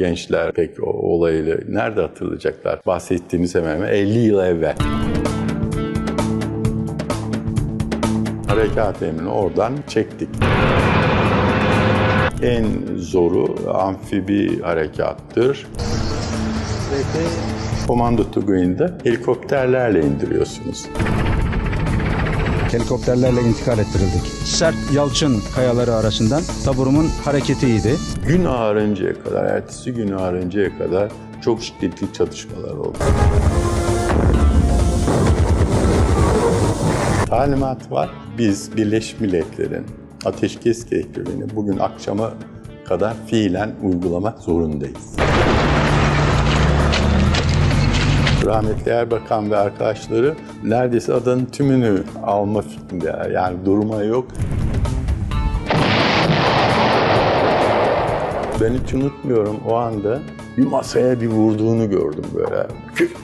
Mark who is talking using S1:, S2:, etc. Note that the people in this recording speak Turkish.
S1: Gençler pek o olayı nerede hatırlayacaklar? Bahsettiğimiz hemen hemen 50 yıl evvel. Harekat emrini oradan çektik. En zoru amfibi harekattır. Komando tugayında helikopterlerle indiriyorsunuz.
S2: Helikopterlerle intikal ettirildik. Sert yalçın kayaları arasından taburumun hareketiydi.
S1: Gün ağarıncaya kadar, ertesi gün ağarıncaya kadar çok şiddetli çatışmalar oldu. Talimat var. Biz Birleşmiş Milletler'in ateşkes tehdirini bugün akşama kadar fiilen uygulamak zorundayız. Rahmetli Erbakan ve arkadaşları neredeyse adanın tümünü alma fikrinde. Yani durma yok. Ben hiç unutmuyorum o anda bir masaya bir vurduğunu gördüm böyle. Küt